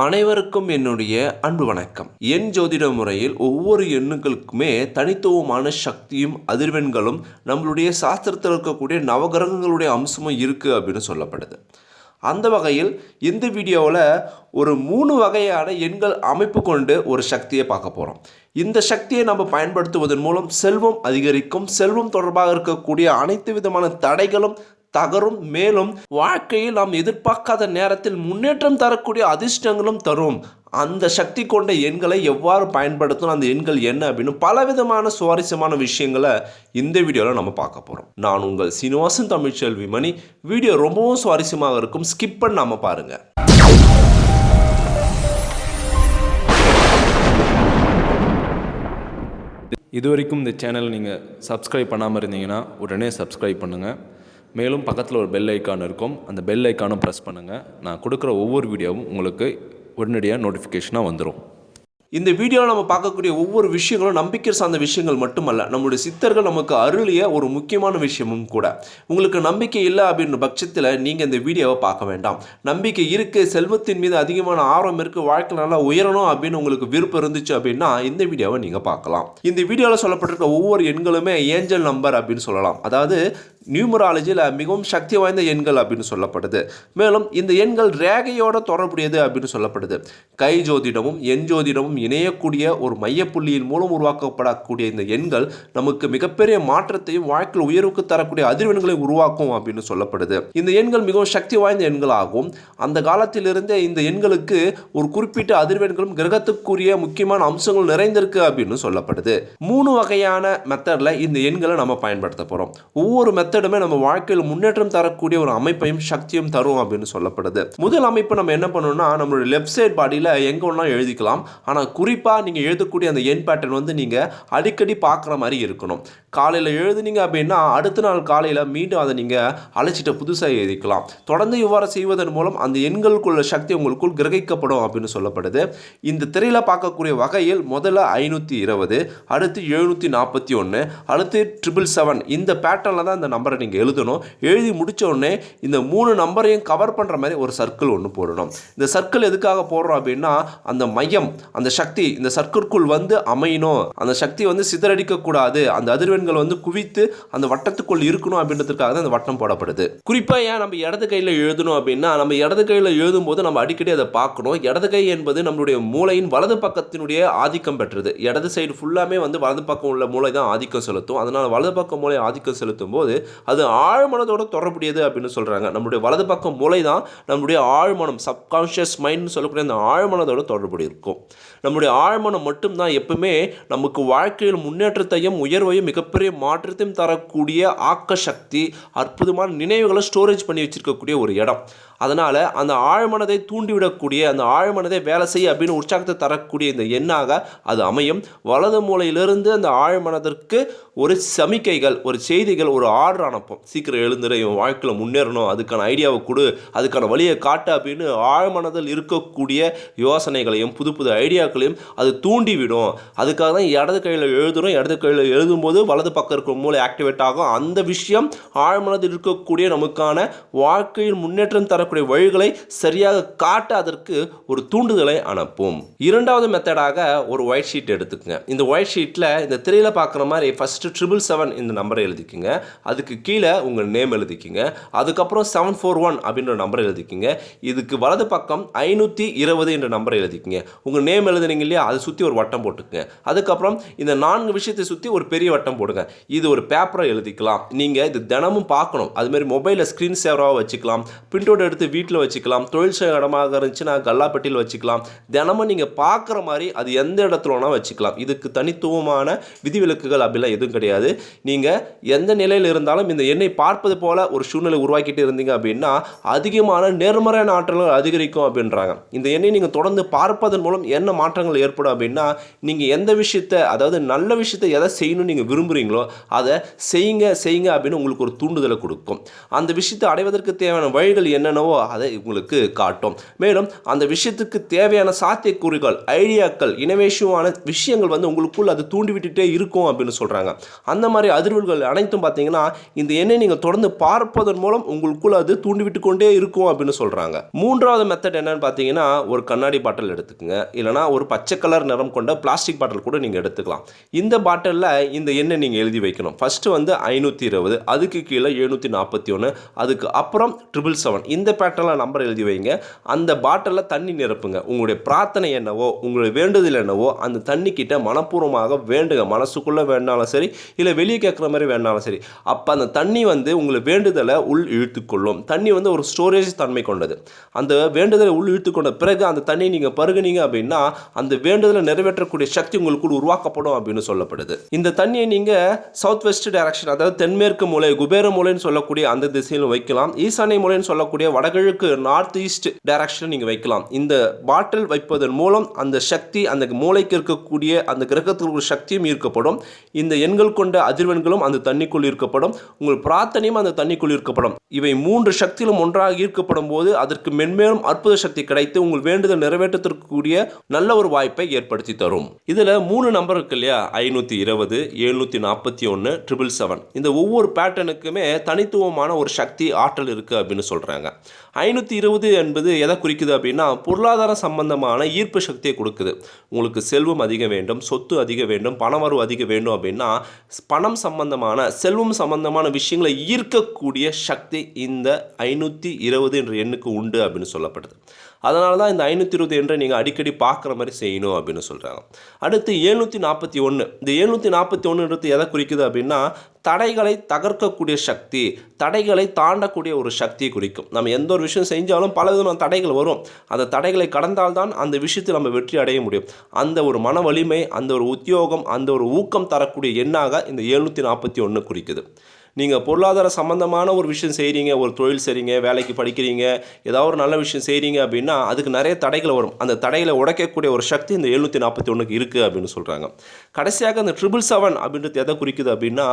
அனைவருக்கும் என்னுடைய அன்பு வணக்கம். என் ஜோதிட முறையில் ஒவ்வொரு எண்ணுகளுக்குமே தனித்துவமான சக்தியும் அதிர்வெண்களும் நம்மளுடைய சாஸ்திரத்தில் இருக்கக்கூடிய நவகிரகங்களுடைய அம்சமும் இருக்குது அப்படின்னு சொல்லப்படுது. அந்த வகையில் இந்த வீடியோவில் ஒரு மூணு வகையான எண்கள் அமைப்பு கொண்டு ஒரு சக்தியை பார்க்க போகிறோம் இந்த சக்தியை நம்ம பயன்படுத்துவதன் மூலம் செல்வம் அதிகரிக்கும் செல்வம் தொடர்பாக இருக்கக்கூடிய அனைத்து விதமான தடைகளும் தகரும் மேலும் வாழ்க்கையில் நாம் எதிர்பார்க்காத நேரத்தில் முன்னேற்றம் தரக்கூடிய அதிர்ஷ்டங்களும் தரும். அந்த சக்தி கொண்ட எண்களை எவ்வாறு பயன்படுத்தணும் அந்த எண்கள் என்ன அப்படின்னு பலவிதமான சுவாரஸ்யமான விஷயங்களை இந்த வீடியோவில் நம்ம பார்க்க போகிறோம் நான் உங்கள் சீனிவாசன் தமிழ்ச்செல்வி மணி. வீடியோ ரொம்பவும் சுவாரஸ்யமாக இருக்கும். ஸ்கிப் பண்ணாமல் பாருங்கள் இது வரைக்கும் இந்த சேனல் நீங்கள் சப்ஸ்கிரைப் பண்ணாமல் இருந்தீங்கன்னா உடனே சப்ஸ்கிரைப் பண்ணுங்கள் மேலும் பக்கத்தில் ஒரு பெல் ஐக்கான் இருக்கும். அந்த பெல் ஐக்கானும் ப்ரெஸ் பண்ணுங்கள் நான் கொடுக்குற ஒவ்வொரு வீடியோவும் உங்களுக்கு உடனடியாக நோட்டிஃபிகேஷனாக வந்துடும் இந்த வீடியோவில் நம்ம பார்க்கக்கூடிய ஒவ்வொரு விஷயங்களும் நம்பிக்கை சார்ந்த விஷயங்கள் மட்டுமல்ல நம்முடைய சித்தர்கள் நமக்கு அருளிய ஒரு முக்கியமான விஷயமும் கூட. உங்களுக்கு நம்பிக்கை இல்லை அப்படின்ற பட்சத்தில் நீங்கள் இந்த வீடியோவை பார்க்க வேண்டாம். நம்பிக்கை இருக்குது செல்வத்தின் மீது அதிகமான ஆர்வம் இருக்குது வாழ்க்கை நல்லா உயரணும் அப்படின்னு உங்களுக்கு விருப்பம் இருந்துச்சு அப்படின்னா இந்த வீடியோவை நீங்கள் பார்க்கலாம். இந்த வீடியோவில் சொல்லப்பட்டிருக்க ஒவ்வொரு எண்களுமே ஏஞ்சல் நம்பர் அப்படின்னு சொல்லலாம். அதாவது நியூமராலஜியில் மிகவும் சக்தி வாய்ந்த எண்கள் அப்படின்னு சொல்லப்படுது. மேலும் இந்த எண்கள் ரேகையோட தொடர்புடையது அப்படின்னு சொல்லப்படுது. கை ஜோதிடமும் எண் ஜோதிடமும் இணையக்கூடிய ஒரு மையப்புள்ளியின் மூலம் உருவாக்கப்படக்கூடிய இந்த எண்கள் நமக்கு மிகப்பெரிய மாற்றத்தையும் வாழ்க்கையில் உயர்வுக்கு தரக்கூடிய அதிர்வெண்களை உருவாக்கும் அப்படின்னு சொல்லப்படுது. இந்த எண்கள் மிகவும் சக்தி வாய்ந்த எண்களாகும். அந்த காலத்திலிருந்தே இந்த எண்களுக்கு ஒரு குறிப்பிட்ட அதிர்வெண்களும் கிரகத்துக்குரிய முக்கியமான அம்சங்கள் நிறைந்திருக்கு அப்படின்னு சொல்லப்படுது. மூணு வகையான மெத்தடில் இந்த எண்களை நம்ம பயன்படுத்த போகிறோம் ஒவ்வொரு மெத்தடுமே நம்ம வாழ்க்கையில் முன்னேற்றம் தரக்கூடிய ஒரு அமைப்பையும் சக்தியும் தரும் அப்படின்னு சொல்லப்படுது. முதல் அமைப்பு நம்ம என்ன பண்ணணும்னா நம்மளோட லெஃப்ட் சைட் பாடியில் எங்கே ஒன்றா எழுதிக்கலாம். ஆனால் குறிப்பாக நீங்கள் எழுதக்கூடிய அந்த எண் பேட்டர்ன் வந்து நீங்கள் அடிக்கடி பார்க்குற மாதிரி இருக்கணும். காலையில் எழுதுனீங்க அப்படின்னா அடுத்த நாள் காலையில் மீண்டும் அதை நீங்கள் அழைச்சிட்டு புதுசாக எழுதிக்கலாம். தொடர்ந்து இவ்வாறு செய்வதன் மூலம் அந்த எண்களுக்குள்ள சக்தி உங்களுக்குள் கிரகிக்கப்படும் அப்படின்னு சொல்லப்படுது. இந்த திரையில் பார்க்கக்கூடிய வகையில் முதல்ல ஐநூற்றி இருபது அடுத்து எழுநூற்றி நாற்பத்தி ஒன்று அடுத்து ட்ரிபிள் செவன் இந்த பேட்டர்னில் தான் இந்த நம்பரை நீங்கள் எழுதணும். எழுதி முடித்தோடனே இந்த மூணு நம்பரையும் கவர் பண்ணுற மாதிரி ஒரு சர்க்கிள் ஒன்று போடணும். இந்த சர்க்கிள் எதுக்காக போடுறோம் அப்படின்னா அந்த மையம் அந்த சக்தி இந்த சர்க்கிள்குள் வந்து அமையணும். அந்த சக்தி வந்து சிதறடிக்கக்கூடாது. அந்த அதிர்வெண்கள் வந்து குவித்து அந்த வட்டத்துக்குள் இருக்கணும் அப்படின்றதுக்காக தான் அந்த வட்டம் போடப்படுது. குறிப்பாக ஏன் நம்ம இடது கையில் எழுதணும் அப்படின்னா நம்ம இடது கையில் எழுதும்போது நம்ம அடிக்கடி அதை பார்க்கணும். இடது கை என்பது நம்மளுடைய மூளையின் வலது பக்கத்தினுடைய ஆதிக்கம் பெற்றது. இடது சைடு ஃபுல்லாமே வந்து வலது பக்கம் உள்ள மூளை தான் ஆதிக்கம் செலுத்தும். அதனால் வலது பக்கம் மூளை ஆதிக்கம் செலுத்தும் போது அது ஆழ்மனதோட தொடர்புடையது அப்படின்னு சொல்கிறாங்க நம்மளுடைய வலது பக்கம் மூளை தான் நம்மளுடைய ஆழ்மனம் சப்கான்ஷியஸ் மைண்ட்னு சொல்லக்கூடிய அந்த ஆழ்மனதோட தொடர்புடைய இருக்கும். நம்முடைய ஆழ்மனம் மட்டும்தான் எப்பவுமே நமக்கு வாழ்க்கையில் முன்னேற்றத்தையும் உயர்வையும் மிகப்பெரிய மாற்றத்தையும் தரக்கூடிய ஆக்க சக்தி அற்புதமான நினைவுகளை ஸ்டோரேஜ் பண்ணி வச்சிருக்கக்கூடிய ஒரு இடம். அதனால் அந்த ஆழ்மனதை தூண்டிவிடக்கூடிய அந்த ஆழ்மனதை வேலை செய்ய அப்படின்னு உற்சாகத்தை தரக்கூடிய இந்த எண்ணாக அது அமையும். வலது மூலையிலிருந்து அந்த ஆழ்மனதிற்கு ஒரு சமிக்கைகள் ஒரு செய்திகள் ஒரு ஆர்டர் அனுப்பும். சீக்கிரம் எழுந்துரு இவன் வாழ்க்கையில் முன்னேறணும் அதுக்கான ஐடியாவை கொடு அதுக்கான வழியை காட்டு அப்படின்னு ஆழ்மனதில் இருக்கக்கூடிய யோசனைகளையும் புது புது ஐடியா ஐடியாக்களையும் அது தூண்டிவிடும். அதுக்காக தான் இடது கையில் எழுதுகிறோம் இடது கையில் எழுதும்போது வலது பக்கம் இருக்கிற மூளை ஆக்டிவேட் ஆகும். அந்த விஷயம் ஆழ்மனதில் இருக்கக்கூடிய நமக்கான வாழ்க்கையில் முன்னேற்றம் தரக்கூடிய வழிகளை சரியாக காட்ட அதற்கு ஒரு தூண்டுதலை அனுப்பும். இரண்டாவது மெத்தடாக ஒரு ஒயிட் ஷீட் எடுத்துக்கங்க. இந்த ஒயிட் ஷீட்டில் இந்த திரையில் பார்க்குற மாதிரி ஃபஸ்ட்டு ட்ரிபிள் செவன் இந்த நம்பரை எழுதிக்கிங்க. அதுக்கு கீழே உங்கள் நேம் எழுதிக்கிங்க. அதுக்கப்புறம் செவன் ஃபோர் ஒன் அப்படின்ற நம்பரை எழுதிக்கிங்க. இதுக்கு வலது பக்கம் ஐநூற்றி இருபது என்ற நம்பரை எழுதிக்கிங்க. உங்கள் நேம் எழுதி எழுதுனீங்க இல்லையா அதை சுற்றி ஒரு வட்டம் போட்டுக்குங்க அதுக்கப்புறம் இந்த நான்கு விஷயத்தை சுற்றி ஒரு பெரிய வட்டம் போடுங்க. இது ஒரு பேப்பரை எழுதிக்கலாம். நீங்கள் இது தினமும் பார்க்கணும். அதுமாரி மொபைலில் ஸ்க்ரீன் சேவராக வச்சுக்கலாம். பிரிண்டவுட் எடுத்து வீட்டில் வச்சுக்கலாம். தொழில் செய்ய இடமாக இருந்துச்சுன்னா கல்லாப்பட்டியில் வச்சுக்கலாம். தினமும் நீங்கள் பார்க்குற மாதிரி அது எந்த இடத்துல வேணால் வச்சுக்கலாம். இதுக்கு தனித்துவமான விதிவிலக்குகள் அப்படிலாம் எதுவும் கிடையாது. நீங்கள் எந்த நிலையில் இருந்தாலும் இந்த எண்ணெய் பார்ப்பது போல ஒரு சூழ்நிலை உருவாக்கிட்டு இருந்தீங்க அப்படின்னா அதிகமான நேர்மறையான ஆற்றல்கள் அதிகரிக்கும் அப்படின்றாங்க. இந்த எண்ணெய் நீங்கள் தொடர்ந்து பார்ப்பதன் மூலம் என்ன மாற்றங்கள் ஏற்படும் அப்படின்னா நீங்கள் எந்த விஷயத்தை அதாவது நல்ல விஷயத்தை எதை செய்யணும்னு நீங்கள் விரும்புகிறீங்களோ அதை செய்யுங்க செய்யுங்க அப்படின்னு உங்களுக்கு ஒரு தூண்டுதலை கொடுக்கும். அந்த விஷயத்தை அடைவதற்கு தேவையான வழிகள் என்னென்னவோ அதை உங்களுக்கு காட்டும். மேலும் அந்த விஷயத்துக்கு தேவையான சாத்தியக்கூறுகள் ஐடியாக்கள் இனோவேஷனான விஷயங்கள் வந்து உங்களுக்குள்ள அது தூண்டிவிட்டுட்டே இருக்கும் அப்படின்னு சொல்கிறாங்க அந்த மாதிரி அதிர்வுகள் அனைத்தும் பார்த்தீங்கன்னா இந்த எண்ணெய் நீங்கள் தொடர்ந்து பார்ப்பதன் மூலம் உங்களுக்குள்ள அது தூண்டிவிட்டு கொண்டே இருக்கும் அப்படின்னு சொல்கிறாங்க மூன்றாவது மெத்தட் என்னன்னு பார்த்தீங்கன்னா ஒரு கண்ணாடி பாட்டில் எடுத்துக்கோங்க. இல்லைனா ஒரு ஒரு பச்சை கலர் நிறம் கொண்ட பிளாஸ்டிக் பாட்டில் கூட நீங்கள் எடுத்துக்கலாம். இந்த பாட்டிலில் இந்த எண்ணெய் நீங்கள் எழுதி வைக்கணும். ஃபஸ்ட்டு வந்து ஐநூற்றி இருபது அதுக்கு கீழே எழுநூற்றி நாற்பத்தி ஒன்று அதுக்கு அப்புறம் ட்ரிபிள் செவன் இந்த பேட்டர்னில் நம்பர் எழுதி வைங்க. அந்த பாட்டிலில் தண்ணி நிரப்புங்க. உங்களுடைய பிரார்த்தனை என்னவோ உங்களுடைய வேண்டுதல் என்னவோ அந்த தண்ணிக்கிட்ட மனப்பூர்வமாக வேண்டுங்க. மனசுக்குள்ளே வேணாலும் சரி இல்லை வெளியே கேட்குற மாதிரி வேணாலும் சரி. அப்போ அந்த தண்ணி வந்து உங்களை வேண்டுதலை உள் இழுத்துக்கொள்ளும். தண்ணி வந்து ஒரு ஸ்டோரேஜ் தன்மை கொண்டது. அந்த வேண்டுதலை உள் இழுத்துக்கொண்ட பிறகு அந்த தண்ணியை நீங்கள் பருகுனீங்க அப்படின்னா அந்த வேண்டுதலை நிறைவேற்றக்கூடிய சக்தி உங்களுக்குள் உருவாக்கப்படும் அப்படின்னு சொல்லப்படுது. இந்த தண்ணியை நீங்கள் சவுத் வெஸ்ட் டைரக்ஷன் அதாவது தென்மேற்கு மூலை குபேர மூலைன்னு சொல்லக்கூடிய அந்த திசையிலும் வைக்கலாம். ஈசானிய மூலைன்னு சொல்லக்கூடிய வடகிழக்கு நார்த் ஈஸ்ட் டைரக்ஷன் நீங்கள் வைக்கலாம். இந்த பாட்டில் வைப்பதன் மூலம் அந்த சக்தி அந்த மூளைக்கு இருக்கக்கூடிய அந்த கிரகத்தில் ஒரு சக்தியும் ஈர்க்கப்படும். இந்த எண்கள் கொண்ட அதிர்வெண்களும் அந்த தண்ணிக்குள் ஈர்க்கப்படும். உங்கள் பிரார்த்தனையும் அந்த தண்ணிக்குள் ஈர்க்கப்படும். இவை மூன்று சக்தியிலும் ஒன்றாக ஈர்க்கப்படும் போது அதற்கு மென்மேலும் அற்புத சக்தி கிடைத்து உங்கள் வேண்டுதல் நிறைவேற்றத்திற்குரிய நல்ல ஒரு வாய்ப்பை ஏற்படுத்தி தரும். இதில் மூணு நம்பர் இருக்கு இல்லையா? ஐநூற்றி இருபது எழுநூற்றி நாற்பத்தி ஒன்று ட்ரிபிள் செவன் இந்த ஒவ்வொரு பேட்டர்னுக்குமே தனித்துவமான ஒரு சக்தி ஆற்றல் இருக்குது அப்படின்னு சொல்கிறாங்க ஐநூற்றி இருபது என்பது எதை குறிக்குது அப்படின்னா பொருளாதார சம்பந்தமான ஈர்ப்பு சக்தியை கொடுக்குது. உங்களுக்கு செல்வம் அதிகம் வேண்டும் சொத்து அதிகம் வேண்டும் பணவரவு அதிகம் வேண்டும் அப்படின்னா பணம் சம்பந்தமான செல்வம் சம்பந்தமான விஷயங்களை ஈர்க்கக்கூடிய சக்தி இந்த ஐநூற்றி இருபது என்ற எண்ணுக்கு உண்டு அப்படின்னு சொல்லப்படுது. அதனால தான் இந்த ஐநூற்றி இருபது எண்ணை நீங்கள் அடிக்கடி பார்க்குற மாதிரி செய்யணும் அப்படின்னு சொல்கிறாங்க அடுத்து எழுநூற்றி நாற்பத்தி ஒன்று இந்த ஏழ்நூற்றி நாற்பத்தி ஒன்றுன்றது எதை குறிக்குது அப்படின்னா தடைகளை தகர்க்கக்கூடிய சக்தி தடைகளை தாண்டக்கூடிய ஒரு சக்தியை குறிக்கும். நம்ம எந்த ஒரு விஷயம் செஞ்சாலும் பல விதமான தடைகள் வரும். அந்த தடைகளை கடந்தால்தான் அந்த விஷயத்தில் நம்ம வெற்றி அடைய முடியும். அந்த ஒரு மன வலிமை அந்த ஒரு உத்தியோகம் அந்த ஒரு ஊக்கம் தரக்கூடிய எண்ணாக இந்த எழுநூற்றி நாற்பத்தி ஒன்று குறிக்குது. நீங்கள் பொருளாதார சம்மந்தமான ஒரு விஷயம் செய்கிறீங்க ஒரு தொழில் செய்கிறீங்க வேலைக்கு படிக்கிறீங்க ஏதாவது ஒரு நல்ல விஷயம் செய்கிறீங்க அப்படின்னா அதுக்கு நிறைய தடைகள் வரும். அந்த தடைகளை உடைக்கக்கூடிய ஒரு சக்தி இந்த எழுநூற்றி நாற்பத்தி ஒன்றுக்கு இருக்குது அப்படின்னு சொல்கிறாங்க கடைசியாக அந்த ட்ரிபிள் செவன் அப்படின்றது எதை குறிக்குது அப்படின்னா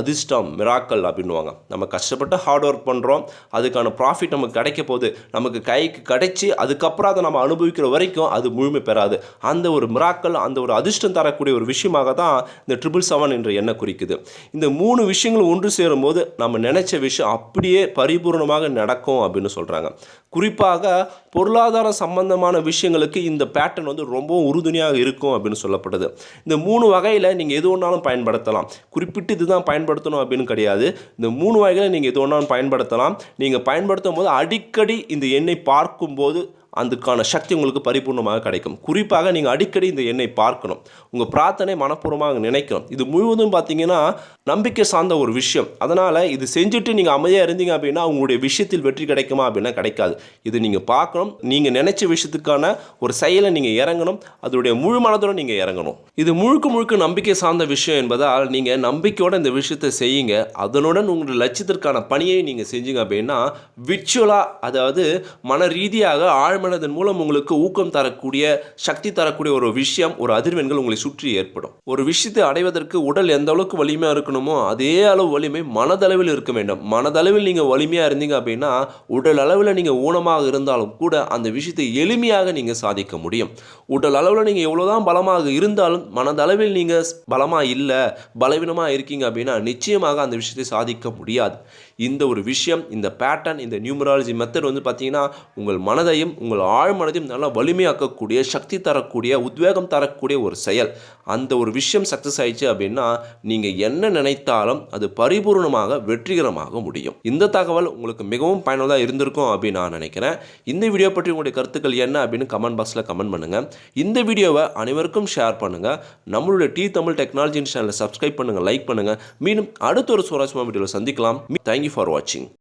அதிர்ஷ்டம் மிராக்கல் அப்படின்வாங்க நம்ம கஷ்டப்பட்டு ஹார்ட் ஒர்க் பண்ணுறோம் அதுக்கான ப்ராஃபிட் நமக்கு கிடைக்க போகுது. நமக்கு கைக்கு கிடைச்சி அதுக்கப்புறம் அதை நம்ம அனுபவிக்கிற வரைக்கும் அது முழுமை பெறாது. அந்த ஒரு மிராக்கல் அந்த ஒரு அதிர்ஷ்டம் தரக்கூடிய ஒரு விஷயமாக தான் இந்த ட்ரிபிள் செவன் என்ற எண்ணம் குறிக்குது. இந்த மூணு விஷயங்களும் ஒன்று சேரும்போது நம்ம நினச்ச விஷயம் அப்படியே பரிபூர்ணமாக நடக்கும் அப்படின்னு சொல்கிறாங்க குறிப்பாக பொருளாதார சம்பந்தமான விஷயங்களுக்கு இந்த பேட்டர்ன் வந்து ரொம்பவும் உறுதுணையாக இருக்கும் அப்படின்னு சொல்லப்படுது இந்த மூணு வகையில் நீங்கள் எது ஒன்றாலும் பயன்படுத்தலாம். குறிப்பிட்டு இதுதான் பயன்படுத்தணும் அப்படின்னு கிடையாது. இந்த மூணு வகையில் நீங்கள் எது ஒன்றாலும் பயன்படுத்தலாம். நீங்கள் பயன்படுத்தும் போது அடிக்கடி இந்த எண்ணெய் பார்க்கும்போது அதுக்கான சக்தி உங்களுக்கு பரிபூர்ணமாக கிடைக்கும். குறிப்பாக நீங்கள் அடிக்கடி இந்த எண்ணை பார்க்கணும். உங்கள் பிரார்த்தனை மனப்பூர்வமாக நினைக்கணும். இது முழுவதும் பார்த்தீங்கன்னா நம்பிக்கை சார்ந்த ஒரு விஷயம். அதனால் இது செஞ்சுட்டு நீங்கள் அமைதியாக இருந்தீங்க அப்படின்னா உங்களுடைய விஷயத்தில் வெற்றி கிடைக்குமா அப்படின்னா கிடைக்காது. இது நீங்கள் பார்க்கணும். நீங்கள் நினைச்ச விஷயத்துக்கான ஒரு செயலை நீங்கள் இறங்கணும். அதனுடைய முழு மனதோட நீங்கள் இறங்கணும். இது முழுக்க முழுக்க நம்பிக்கை சார்ந்த விஷயம் என்பதால் நீங்கள் நம்பிக்கையோடு இந்த விஷயத்தை செய்யுங்க. அதனுடன் உங்களுடைய லட்சியத்திற்கான பணியை நீங்கள் செஞ்சீங்க அப்படின்னா விர்ச்சுவலாக அதாவது மன ரீதியாக ஆழ் ஆழ்மனதன் மூலம் உங்களுக்கு ஊக்கம் தரக்கூடிய சக்தி தரக்கூடிய ஒரு விஷயம் ஒரு அதிர்வெண்கள் உங்களை சுற்றி ஏற்படும். ஒரு விஷயத்தை அடைவதற்கு உடல் எந்த அளவுக்கு வலிமையாக இருக்கணுமோ அதே அளவு வலிமை மனதளவில் இருக்க வேண்டும். மனதளவில் நீங்கள் வலிமையாக இருந்தீங்க அப்படின்னா உடல் அளவில் நீங்கள் ஊனமாக இருந்தாலும் கூட அந்த விஷயத்தை எளிமையாக நீங்கள் சாதிக்க முடியும். உடல் அளவில் நீங்கள் எவ்வளோதான் பலமாக இருந்தாலும் மனதளவில் நீங்கள் பலமாக இல்லை பலவீனமாக இருக்கீங்க அப்படின்னா நிச்சயமாக அந்த விஷயத்தை சாதிக்க முடியாது. இந்த ஒரு விஷயம் இந்த பேட்டர்ன் இந்த நியூமராலஜி மெத்தட் வந்து பார்த்தீங்கன்னா உங்கள் மனதையும் உங்கள் ஆழ்மனதையும் நல்லா வலிமையாக்கக்கூடிய சக்தி தரக்கூடிய உத்வேகம் தரக்கூடிய ஒரு செயல். அந்த ஒரு விஷயம் சக்ஸஸ் ஆயிடுச்சு அப்படின்னா நீங்கள் என்ன நினைத்தாலும் அது பரிபூர்ணமாக வெற்றிகரமாக முடியும். இந்த தகவல் உங்களுக்கு மிகவும் பயனுள்ளதாக இருந்திருக்கும் அப்படின்னு நான் நினைக்கிறேன். இந்த வீடியோ பற்றி உங்களுடைய கருத்துக்கள் என்ன அப்படின்னு கமெண்ட் பாக்ஸில் கமெண்ட் பண்ணுங்கள் இந்த வீடியோவை அனைவருக்கும் ஷேர் பண்ணுங்கள் நம்மளுடைய டி தமிழ் டெக்னாலஜி சேனலை சப்ஸ்கிரைப் பண்ணுங்கள் லைக் பண்ணுங்கள் மீண்டும் அடுத்த ஒரு சுவாரஸ்யமான வீடியோவில் சந்திக்கலாம். தேங்க்யூ ஃபார் வாட்சிங்